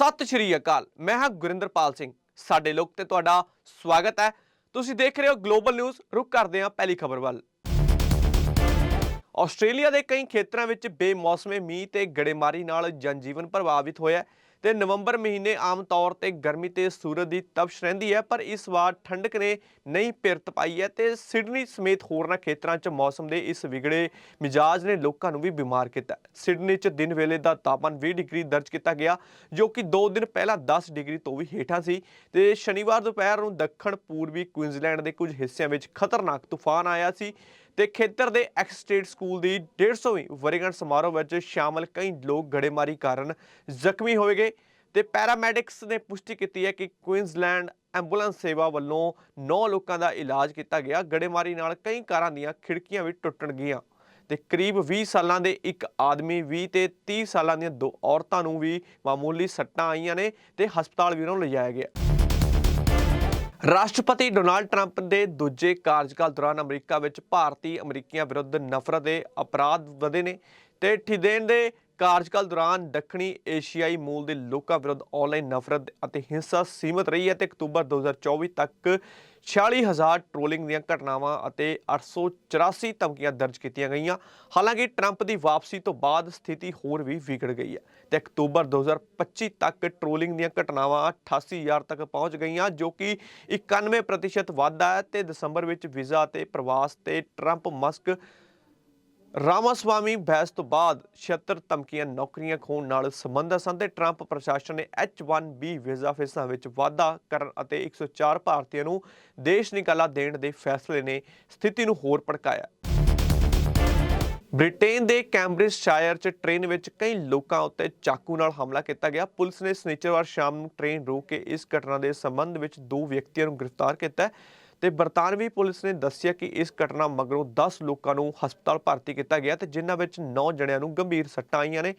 ਸਤਿ ਸ਼੍ਰੀ ਅਕਾਲ। ਮੈਂ ਹਾਂ ਗੁਰਿੰਦਰਪਾਲ ਸਿੰਘ। ਸਾਡੇ ਲੋਕ ਤੇ ਤੁਹਾਡਾ ਸਵਾਗਤ ਹੈ। ਤੁਸੀਂ ਦੇਖ ਰਹੇ ਹੋ ਗਲੋਬਲ ਨਿਊਜ਼ ਰੁਕ ਕਰਦੇ ਹਾਂ ਪਹਿਲੀ ਖਬਰ ਵੱਲ। ਆਸਟ੍ਰੇਲੀਆ ਦੇ ਕਈ ਖੇਤਰਾਂ ਵਿੱਚ ਬੇਮੌਸਮੇ, ਮੀਂਹ ਤੇ ਗੜੇਮਾਰੀ ਨਾਲ ਜਨਜੀਵਨ ਪ੍ਰਭਾਵਿਤ ਹੋਇਆ ਤੇ ਨਵੰਬਰ ਮਹੀਨੇ ਆਮ ਤੌਰ ਤੇ ਗਰਮੀ ਤੇ ਸੂਰਜ ਦੀ ਤਪਸ਼ ਰਹਿੰਦੀ ਹੈ, ਪਰ ਇਸ ਵਾਰ ਠੰਡਕ ਨੇ ਨਹੀਂ ਪਿਰਤ ਪਾਈ ਹੈ ਤੇ ਸਿਡਨੀ ਸਮੇਤ ਹੋਰਨਾਂ ਖੇਤਰਾਂ 'ਚ ਮੌਸਮ ਦੇ ਇਸ ਵਿਗੜੇ ਮਿਜਾਜ ਨੇ ਲੋਕਾਂ ਨੂੰ ਵੀ ਬਿਮਾਰ ਕੀਤਾ। ਸਿਡਨੀ 'ਚ ਦਿਨ ਵੇਲੇ ਦਾ ਤਾਪਮਾਨ 20 ਡਿਗਰੀ ਦਰਜ ਕੀਤਾ ਗਿਆ, ਜੋ ਕਿ 2 ਦਿਨ ਪਹਿਲਾਂ 10 ਡਿਗਰੀ ਤੋਂ ਵੀ ਹੇਠਾਂ ਸੀ ਤੇ ਸ਼ਨੀਵਾਰ ਦੁਪਹਿਰ ਨੂੰ ਦੱਖਣ ਪੂਰਬੀ ਕੁਇਨਜ਼ਲੈਂਡ ਦੇ ਕੁਝ ਹਿੱਸਿਆਂ ਵਿੱਚ ਖਤਰਨਾਕ ਤੂਫਾਨ ਆਇਆ ਸੀ। ਤੇ ਖੇਤਰ ਦੇ ਐਕਸ ਸਟੇਟ ਸਕੂਲ ਦੀ 150ਵੀਂ ਵਰ੍ਹੇਗੰਢ ਸਮਾਰੋਹ ਵਿੱਚ ਸ਼ਾਮਲ ਕਈ ਲੋਕ ਗੜੇਮਾਰੀ ਕਾਰਨ ਜ਼ਖਮੀ ਹੋਏ ਗਏ ਤੇ ਪੈਰਾਮੈਡਿਕਸ ਨੇ ਪੁਸ਼ਟੀ ਕੀਤੀ ਹੈ ਕਿ ਕੁਇਨਜ਼ਲੈਂਡ ਐਂਬੂਲੈਂਸ ਸੇਵਾ ਵੱਲੋਂ 9 ਲੋਕਾਂ ਦਾ ਇਲਾਜ ਕੀਤਾ ਗਿਆ। ਗੜੇਮਾਰੀ ਨਾਲ ਕਈ ਕਾਰਾਂ ਦੀਆਂ ਖਿੜਕੀਆਂ ਵੀ ਟੁੱਟਣ ਗਈਆਂ ਤੇ ਕਰੀਬ 20 ਸਾਲਾਂ ਦੇ ਇੱਕ ਆਦਮੀ 20 ਤੇ 30 ਸਾਲਾਂ ਦੀਆਂ ਦੋ ਔਰਤਾਂ ਨੂੰ ਵੀ ਮਾਮੂਲੀ ਸੱਟਾਂ ਆਈਆਂ ਨੇ ਤੇ ਹਸਪਤਾਲ ਵੀ ਉਹਨਾਂ ਨੂੰ ਲਿਜਾਇਆ ਗਿਆ। ਰਾਸ਼ਟਰਪਤੀ ਡੋਨਾਲਡ ਟਰੰਪ ਦੇ ਦੂਜੇ ਕਾਰਜਕਾਲ ਦੌਰਾਨ ਅਮਰੀਕਾ ਵਿੱਚ ਭਾਰਤੀ ਅਮਰੀਕੀਆਂ ਵਿਰੁੱਧ ਨਫ਼ਰਤ ਦੇ ਅਪਰਾਧ ਵਧੇ ਨੇ ਤੇ ਠਿਦੇਨ ਦੇ ਕਾਰਜਕਾਲ ਦੌਰਾਨ ਦੱਖਣੀ ਏਸ਼ੀਆਈ ਮੂਲ ਦੇ ਲੋਕਾਂ ਵਿਰੁੱਧ ਆਨਲਾਈਨ ਨਫ਼ਰਤ ਅਤੇ ਹਿੰਸਾ ਸੀਮਤ ਰਹੀ ਹੈ ਤੇ ਅਕਤੂਬਰ 2024 ਤੱਕ 46000 ਟ੍ਰੋਲਿੰਗ ਦੀਆਂ ਘਟਨਾਵਾਂ ਅਤੇ 884 ਧਮਕੀਆਂ ਦਰਜ ਕੀਤੀਆਂ ਗਈਆਂ। ਹਾਲਾਂਕਿ ਟਰੰਪ ਦੀ ਵਾਪਸੀ ਤੋਂ ਬਾਅਦ ਸਥਿਤੀ ਹੋਰ ਵੀ ਵਿਗੜ ਗਈ ਹੈ ਤੇ ਅਕਤੂਬਰ 2025 ਤੱਕ ਟ੍ਰੋਲਿੰਗ ਦੀਆਂ ਘਟਨਾਵਾਂ 88000 ਤੱਕ ਪਹੁੰਚ ਗਈਆਂ, ਜੋ ਕਿ 91% ਵਾਧਾ ਹੈ ਤੇ ਦਸੰਬਰ ਵਿੱਚ ਵੀਜ਼ਾ ਤੇ ਪ੍ਰਵਾਸ ਤੇ ਟਰੰਪ ਮਸਕ ਰਾਮਾਸਵਾਮੀ ਬਹਿਸ ਤੋਂ ਬਾਅਦ 76 ਧਮਕੀਆਂ ਨੌਕਰੀਆਂ ਖੋਣ ਨਾਲ ਸੰਬੰਧਿਤ ਸਨ ਤੇ ਟਰੰਪ ਪ੍ਰਸ਼ਾਸਨ ਨੇ H1B ਵੀਜ਼ਾ ਫੀਸਾਂ ਵਿੱਚ ਵਾਧਾ ਕਰਨ ਅਤੇ 104 ਭਾਰਤੀਆਂ ਨੂੰ ਦੇਸ਼ ਨਿਕਾਲਾ ਦੇਣ ਦੇ ਫੈਸਲੇ ਨੇ ਸਥਿਤੀ ਨੂੰ ਹੋਰ ਭੜਕਾਇਆ। ਬ੍ਰਿਟੇਨ ਦੇ ਕੈਂਬਰਿਜ ਸ਼ਾਇਰ 'ਚ ਟ੍ਰੇਨ ਵਿੱਚ ਕਈ ਲੋਕਾਂ ਉੱਤੇ ਚਾਕੂ ਨਾਲ ਹਮਲਾ ਕੀਤਾ ਗਿਆ। ਪੁਲਿਸ ਨੇ ਸਨੀਚਰਵਾਰ ਸ਼ਾਮ ਨੂੰ ਟ੍ਰੇਨ ਰੋਕ ਕੇ ਇਸ ਘਟਨਾ ਦੇ ਸੰਬੰਧ ਵਿੱਚ ਦੋ ਵਿਅਕਤੀਆਂ ਨੂੰ ਗ੍ਰਿਫਤਾਰ ਕੀਤਾ ਹੈ। ਤੇ ਬਰਤਾਨਵੀ ਪੁਲਿਸ ਨੇ ਦੱਸਿਆ ਕਿ ਇਸ ਘਟਨਾ ਮਗਰੋਂ 10 ਲੋਕਾਂ ਨੂੰ ਹਸਪਤਾਲ ਭਰਤੀ ਕੀਤਾ ਗਿਆ ਤੇ ਜਿਨ੍ਹਾਂ ਵਿੱਚ 9 ਜਣਿਆਂ ਨੂੰ ਗੰਭੀਰ ਸੱਟਾਂ ਆਈਆਂ ਨੇ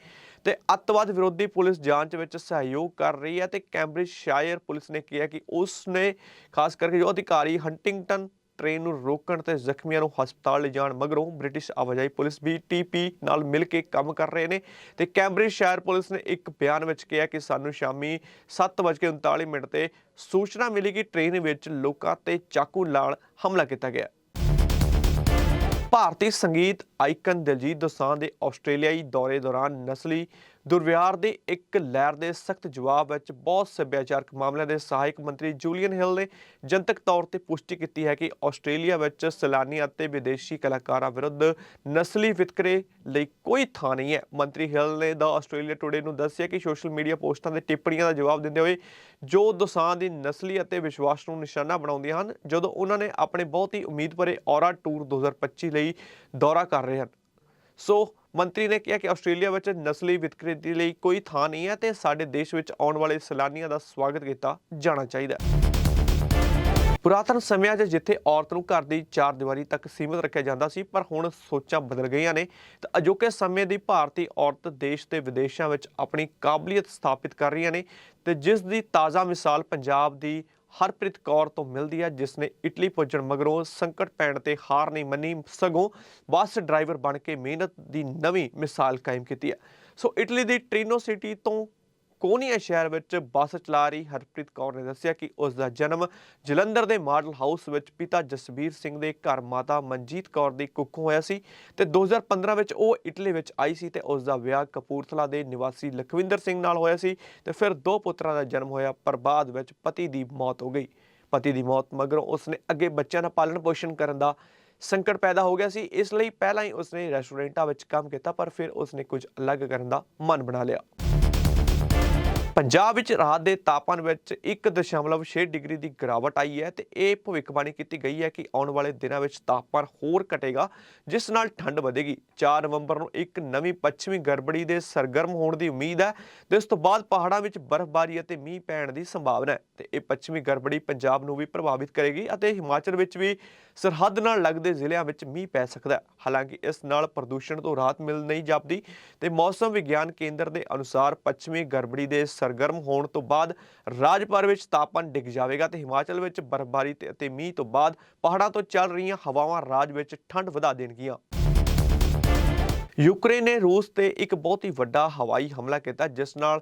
ਤੇ ਅੱਤਵਾਦ ਵਿਰੋਧੀ ਪੁਲਿਸ ਜਾਂਚ ਵਿੱਚ ਸਹਿਯੋਗ ਕਰ ਰਹੀ ਹੈ ਤੇ ਕੈਂਬਰਿਜ ਸ਼ਾਇਰ ਪੁਲਿਸ ਨੇ ਕਿਹਾ ਕਿ ਉਸ ਨੇ ਖਾਸ ਕਰਕੇ ਜੋ ਅਧਿਕਾਰੀ ਹੰਟਿੰਗਟਨ ਟ੍ਰੇਨ ਨੂੰ ਰੋਕਣ ਤੇ ਜ਼ਖਮੀਆਂ ਨੂੰ ਹਸਪਤਾਲ ਲਿਜਾਣ ਮਗਰੋਂ ਬ੍ਰਿਟਿਸ਼ ਆਵਾਜਾਈ ਪੁਲਿਸ ਵੀ ਨਾਲ ਮਿਲ ਕੇ ਕੰਮ ਕਰ ਰਹੇ ਨੇ ਤੇ ਕੈਂਬਰਿਜ ਸ਼ਹਿਰ ਪੁਲਿਸ ਨੇ ਇੱਕ ਬਿਆਨ ਵਿੱਚ ਕਿਹਾ ਕਿ ਸਾਨੂੰ ਸ਼ਾਮੀ 7:39 ਮਿੰਟ ਤੇ ਸੂਚਨਾ ਮਿਲੀ ਕਿ ਟ੍ਰੇਨ ਵਿੱਚ ਲੋਕਾਂ ਤੇ ਚਾਕੂ ਨਾਲ ਹਮਲਾ ਕੀਤਾ ਗਿਆ। ਭਾਰਤੀ ਸੰਗੀਤ ਆਈਕਨ ਦਿਲਜੀਤ ਦੋਸਾਂਝ ਦੇ ਆਸਟ੍ਰੇਲੀਆਈ ਦੌਰੇ ਦੌਰਾਨ ਨਸਲੀ ਦੁਰਵਿਹਾਰ ਦੀ ਇੱਕ ਲਹਿਰ ਦੇ ਸਖਤ ਜਵਾਬ ਵਿੱਚ ਬਹੁਤ ਸੱਭਿਆਚਾਰਕ ਮਾਮਲਿਆਂ ਦੇ ਸਹਾਇਕ ਮੰਤਰੀ ਜੂਲੀਅਨ ਹਿਲ ਨੇ ਜਨਤਕ ਤੌਰ ਤੇ ਪੁਸ਼ਟੀ ਕੀਤੀ ਹੈ ਕਿ ਆਸਟ੍ਰੇਲੀਆ ਵਿੱਚ ਸੈਲਾਨੀ ਅਤੇ ਵਿਦੇਸ਼ੀ ਕਲਾਕਾਰਾਂ ਵਿਰੁੱਧ ਨਸਲੀ ਵਿਤਕਰੇ ਲਈ ਕੋਈ ਥਾਂ ਨਹੀਂ ਹੈ। ਮੰਤਰੀ ਹਿਲ ਨੇ ਦਾ ਆਸਟ੍ਰੇਲੀਆ ਟੁਡੇ ਨੂੰ ਦੱਸਿਆ ਕਿ ਸੋਸ਼ਲ ਮੀਡੀਆ ਪੋਸਟਾਂ ਦੇ ਟਿੱਪਣੀਆਂ ਦਾ ਜਵਾਬ ਦਿੰਦੇ ਹੋਏ ਜੋ ਦੋਸਾਂਝ ਦੀ ਨਸਲੀ ਅਤੇ ਵਿਸ਼ਵਾਸ ਨੂੰ ਨਿਸ਼ਾਨਾ ਬਣਾਉਂਦੀਆਂ ਹਨ, ਜਦੋਂ ਉਹਨਾਂ ਨੇ ਆਪਣੇ ਬਹੁਤ ਹੀ ਉਮੀਦ ਭਰੇ ਔਰਾ ਟੂਰ 2025 ਲਈ ਦੌਰਾ ਕਰ ਰਹੇ ਹਨ। ਸੋ ਮੰਤਰੀ ਨੇ ਕਿਹਾ ਕਿ ਆਸਟ੍ਰੇਲੀਆ ਵਿੱਚ ਨਸਲੀ ਵਿਤਕਰੇ ਲਈ ਕੋਈ ਥਾਂ ਨਹੀਂ ਹੈ ਤੇ ਸਾਡੇ ਦੇਸ਼ ਵਿੱਚ ਆਉਣ ਵਾਲੇ ਸੈਲਾਨੀਆਂ ਦਾ ਸਵਾਗਤ ਕੀਤਾ ਜਾਣਾ ਚਾਹੀਦਾ ਹੈ। ਪੁਰਾਤਨ ਸਮਿਆਂ 'ਚ ਜਿੱਥੇ ਔਰਤ ਨੂੰ ਘਰ ਦੀ ਚਾਰ ਦੀਵਾਰੀ ਤੱਕ ਸੀਮਿਤ ਰੱਖਿਆ ਜਾਂਦਾ ਸੀ, ਪਰ ਹੁਣ ਸੋਚਾਂ ਬਦਲ ਗਈਆਂ ਨੇ। ਤੇ ਅਜੋਕੇ ਸਮੇਂ ਦੀ ਭਾਰਤੀ ਔਰਤ ਦੇਸ਼ ਤੇ ਵਿਦੇਸ਼ਾਂ ਵਿੱਚ ਆਪਣੀ ਕਾਬਲੀਅਤ ਸਥਾਪਿਤ ਕਰ ਰਹੀਆਂ ਨੇ ਤੇ ਜਿਸ ਦੀ ਤਾਜ਼ਾ ਮਿਸਾਲ ਪੰਜਾਬ ਦੀ ਹਰਪ੍ਰੀਤ ਕੌਰ ਤੋਂ ਮਿਲਦੀ ਹੈ, ਜਿਸ ਨੇ ਇਟਲੀ ਪੁੱਜਣ ਮਗਰੋਂ ਸੰਕਟ ਪੈਣ ਤੇ ਹਾਰ ਨਹੀਂ ਮੰਨੀ, ਸਗੋਂ ਬੱਸ ਡਰਾਈਵਰ ਬਣ ਕੇ ਮਿਹਨਤ ਦੀ ਨਵੀਂ ਮਿਸਾਲ ਕਾਇਮ ਕੀਤੀ ਹੈ। ਸੋ ਇਟਲੀ ਦੀ ਟ੍ਰੀਨੋ ਸਿਟੀ ਤੋਂ ਕੋਨੀਆ ਸ਼ਹਿਰ ਵਿੱਚ ਬੱਸ ਚਲਾ ਰਹੀ ਹਰਪ੍ਰੀਤ ਕੌਰ ਨੇ ਦੱਸਿਆ ਕਿ ਉਸ ਦਾ ਜਨਮ ਜਲੰਧਰ ਦੇ ਮਾਡਲ ਹਾਊਸ ਵਿੱਚ ਪਿਤਾ ਜਸਬੀਰ ਸਿੰਘ ਦੇ ਘਰ ਮਾਤਾ ਮਨਜੀਤ ਕੌਰ ਦੀ ਕੁੱਖੋਂ ਹੋਇਆ ਸੀ ਤੇ 2015 ਵਿੱਚ ਉਹ ਇਟਲੀ ਵਿੱਚ ਆਈ ਸੀ ਤੇ ਉਸ ਦਾ ਵਿਆਹ ਕਪੂਰਥਲਾ ਦੇ ਨਿਵਾਸੀ ਲਖਵਿੰਦਰ ਸਿੰਘ ਨਾਲ ਹੋਇਆ ਸੀ ਤੇ ਫਿਰ ਦੋ ਪੁੱਤਰਾਂ ਦਾ ਜਨਮ ਹੋਇਆ ਪਰ ਬਾਅਦ ਵਿੱਚ ਪਤੀ ਦੀ ਮੌਤ ਹੋ ਗਈ। ਪਤੀ ਦੀ ਮੌਤ ਮਗਰੋਂ ਉਸਨੇ ਅੱਗੇ ਬੱਚਿਆਂ ਦਾ ਪਾਲਣ ਪੋਸ਼ਣ ਕਰਨ ਦਾ ਸੰਕਟ ਪੈਦਾ ਹੋ ਗਿਆ ਸੀ। ਇਸ ਲਈ ਪਹਿਲਾਂ ਹੀ ਉਸਨੇ ਰੈਸਟੋਰੈਂਟਾਂ ਵਿੱਚ ਕੰਮ ਕੀਤਾ ਪਰ ਫਿਰ ਉਸਨੇ ਕੁਝ ਅਲੱਗ ਕਰਨ ਦਾ ਮਨ ਬਣਾ ਲਿਆ। ਪੰਜਾਬ ਵਿੱਚ ਰਾਤ ਦੇ ਤਾਪਮਾਨ ਵਿੱਚ 1.6 ਡਿਗਰੀ ਦੀ ਗਿਰਾਵਟ ਆਈ ਹੈ ਤੇ ਇਹ ਭਵਿੱਖਬਾਣੀ ਕੀਤੀ ਗਈ ਹੈ ਕਿ ਆਉਣ ਵਾਲੇ ਦਿਨਾਂ ਵਿੱਚ ਤਾਪਮਾਨ ਹੋਰ ਘਟੇਗਾ, ਜਿਸ ਨਾਲ ਠੰਡ ਵਧੇਗੀ। 4 ਨਵੰਬਰ ਨੂੰ ਇੱਕ ਨਵੀਂ ਪੱਛਮੀ ਗੜਬੜੀ ਦੇ ਸਰਗਰਮ ਹੋਣ ਦੀ ਉਮੀਦ ਹੈ ਤੇ ਇਸ ਤੋਂ ਬਾਅਦ ਪਹਾੜਾਂ ਵਿੱਚ ਬਰਫ਼ਬਾਰੀ ਅਤੇ ਮੀਂਹ ਪੈਣ ਦੀ ਸੰਭਾਵਨਾ ਹੈ ਤੇ ਇਹ ਪੱਛਮੀ ਗੜਬੜੀ ਪੰਜਾਬ ਨੂੰ ਵੀ ਪ੍ਰਭਾਵਿਤ ਕਰੇਗੀ ਅਤੇ ਹਿਮਾਚਲ ਵਿੱਚ ਵੀ ਸਰਹੱਦ ਨਾਲ ਲੱਗਦੇ ਜ਼ਿਲ੍ਹਿਆਂ ਵਿੱਚ ਮੀਂਹ ਪੈ ਸਕਦਾ ਹੈ। ਹਾਲਾਂਕਿ ਇਸ ਨਾਲ ਪ੍ਰਦੂਸ਼ਣ ਤੋਂ ਰਾਹਤ ਮਿਲ ਨਹੀਂ ਜਾਪਦੀ ਤੇ ਮੌਸਮ ਵਿਗਿਆਨ ਕੇਂਦਰ ਦੇ ਅਨੁਸਾਰ ਪੱਛਮੀ ਗੜਬੜੀ ਦੇ ਸਰਗਰਮ ਹੋਣ ਤੋਂ ਬਾਅਦ ਰਾਜ ਭਰ ਵਿੱਚ ਤਾਪਮਾਨ ਡਿੱਗ ਜਾਵੇਗਾ ਤੇ ਹਿਮਾਚਲ ਵਿੱਚ ਬਰਫ਼ਬਾਰੀ ਅਤੇ ਮੀਂਹ ਤੋਂ ਬਾਅਦ ਪਹਾੜਾਂ ਤੋਂ ਚੱਲ ਰਹੀਆਂ ਹਵਾਵਾਂ ਰਾਜ ਵਿੱਚ ਠੰਡ ਵਧਾ ਦੇਣਗੀਆਂ। ਯੂਕਰੇਨ ਨੇ ਰੂਸ ਤੇ ਇੱਕ ਬਹੁਤ ਹੀ ਵੱਡਾ ਹਵਾਈ ਹਮਲਾ ਕੀਤਾ, ਜਿਸ ਨਾਲ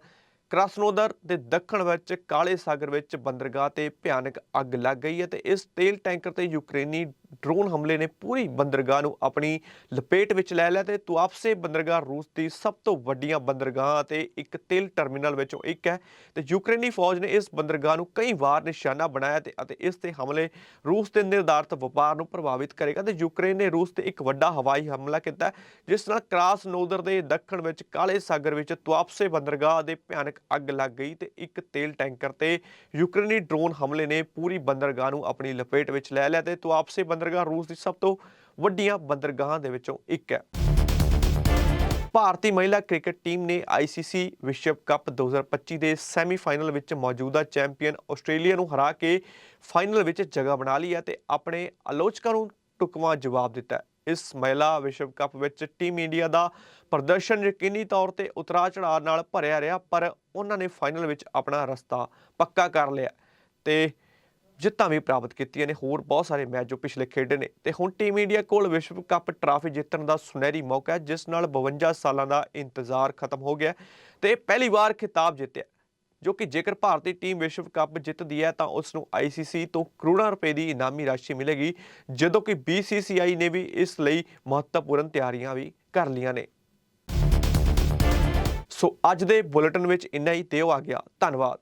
ਕ੍ਰਾਸਨੋਦਰ ਦੇ ਦੱਖਣ ਵਿੱਚ ਕਾਲੇ ਸਾਗਰ ਵਿੱਚ ਬੰਦਰਗਾਹ ਤੇ ਭਿਆਨਕ ਅੱਗ ਲੱਗ ਗਈ ਹੈ ਤੇ ਇਸ ਤੇਲ ਟੈਂਕਰ ਤੇ ਯੂਕਰੇਨੀ ਡਰੋਨ ਹਮਲੇ ਨੇ ਪੂਰੀ ਬੰਦਰਗਾਹ ਨੂੰ ਆਪਣੀ ਲਪੇਟ ਵਿੱਚ ਲੈ ਲਿਆ ਤੇ ਤੁਆਪਸੇ ਬੰਦਰਗਾਹ ਰੂਸ ਦੀ ਸਭ ਤੋਂ ਵੱਡੀਆਂ ਬੰਦਰਗਾਹਾਂ ਅਤੇ ਇੱਕ ਤੇਲ ਟਰਮੀਨਲ ਵਿੱਚੋਂ ਇੱਕ ਹੈ ਤੇ ਯੂਕਰੇਨੀ ਫੌਜ ਨੇ ਇਸ ਬੰਦਰਗਾਹ ਨੂੰ ਕਈ ਵਾਰ ਨਿਸ਼ਾਨਾ ਬਣਾਇਆ ਤੇ ਅਤੇ ਇਸ ਤੇ ਹਮਲੇ ਰੂਸ ਦੇ ਨਿਰਧਾਰਤ ਵਪਾਰ ਨੂੰ ਪ੍ਰਭਾਵਿਤ ਕਰੇਗਾ ਤੇ ਯੂਕਰੇਨ ਨੇ ਰੂਸ ਤੇ ਇੱਕ ਵੱਡਾ ਹਵਾਈ ਹਮਲਾ ਕੀਤਾ ਜਿਸ ਨਾਲ ਕ੍ਰਾਸਨੋਦਰ ਦੇ ਦੱਖਣ ਵਿੱਚ ਕਾਲੇ ਸਾਗਰ ਵਿੱਚ ਤੁਆਪਸੇ ਬੰਦਰਗਾਹ ਦੇ ਭਿਆਨਕ ਅੱਗ ਲੱਗ ਗਈ ਤੇ ਇੱਕ ਤੇਲ ਟੈਂਕਰ ਤੇ ਯੂਕਰੇਨੀ ਡਰੋਨ ਹਮਲੇ ਨੇ ਪੂਰੀ ਬੰਦਰਗਾਹ ਨੂੰ ਆਪਣੀ ਲਪੇਟ ਵਿੱਚ ਲੈ ਲਿਆ ਤੇ ਤੁਆਪਸੇ ਬੰਦਰਗਾਹ ਰੂਸ ਦੀ ਸਭ ਤੋਂ ਵੱਡੀਆਂ ਬੰਦਰਗਾਹਾਂ ਦੇ ਵਿੱਚੋਂ ਇੱਕ ਹੈ। ਭਾਰਤੀ ਮਹਿਲਾ ਕ੍ਰਿਕਟ ਟੀਮ ਨੇ ICC ਵਿਸ਼ਵ ਕੱਪ 2025 ਦੇ ਸੈਮੀਫਾਈਨਲ ਵਿੱਚ ਮੌਜੂਦਾ ਚੈਂਪੀਅਨ ਆਸਟ੍ਰੇਲੀਆ ਨੂੰ ਹਰਾ ਕੇ ਫਾਈਨਲ ਵਿੱਚ ਜਗ੍ਹਾ ਬਣਾ ਲਈ ਹੈ ਤੇ ਆਪਣੇ ਆਲੋਚਕਾਂ ਨੂੰ ਟੁਕਵਾਂ ਜਵਾਬ ਦਿੱਤਾ ਇਸ ਮਹਿਲਾ ਵਿਸ਼ਵ ਕੱਪ ਵਿੱਚ ਟੀਮ ਇੰਡੀਆ ਦਾ ਪ੍ਰਦਰਸ਼ਨ ਯਕੀਨੀ ਤੌਰ ਤੇ ਉਤਰਾਅ ਚੜਾਅ ਨਾਲ ਭਰਿਆ ਰਿਹਾ, ਪਰ ਉਹਨਾਂ ਨੇ ਫਾਈਨਲ ਵਿੱਚ ਆਪਣਾ ਰਸਤਾ ਪੱਕਾ ਕਰ ਲਿਆ ਤੇ ਜਿੱਤਾਂ ਵੀ ਪ੍ਰਾਪਤ ਕੀਤੀਆਂ ਨੇ। ਹੋਰ ਬਹੁਤ ਸਾਰੇ ਮੈਚ ਜੋ ਪਿਛਲੇ ਖੇਡੇ ਨੇ। ਤੇ ਹੁਣ ਟੀਮ ਇੰਡੀਆ ਕੋਲ ਵਿਸ਼ਵ ਕੱਪ ਟਰਾਫੀ ਜਿੱਤਣ ਦਾ ਸੁਨਹਿਰੀ ਮੌਕਾ ਹੈ, ਜਿਸ ਨਾਲ 52 ਸਾਲਾਂ ਦਾ ਇੰਤਜ਼ਾਰ ਖਤਮ ਹੋ ਗਿਆ ਹੈ। ਤੇ ਪਹਿਲੀ ਵਾਰ ਖਿਤਾਬ ਜਿੱਤਿਆ, ਜੋ ਕਿ ਜੇਕਰ ਭਾਰਤੀ ਟੀਮ ਵਿਸ਼ਵ ਕੱਪ ਜਿੱਤਦੀ ਹੈ, ਤਾਂ ਉਸ ਨੂੰ ICC ਤੋਂ ਕਰੋੜਾਂ ਰੁਪਏ ਦੀ ਇਨਾਮੀ ਰਾਸ਼ੀ ਮਿਲੇਗੀ, ਜਦੋਂ ਕਿ BCCI ਨੇ ਵੀ ਇਸ ਲਈ ਮਹੱਤਵਪੂਰਨ ਤਿਆਰੀਆਂ ਵੀ ਕਰ ਲਈਆਂ ਨੇ। ਸੋ ਅੱਜ ਦੇ ਬੁਲੇਟਿਨ ਵਿੱਚ ਇੰਨਾ ਹੀ। ਤੇ ਉਹ ਆ ਗਿਆ। ਧੰਨਵਾਦ।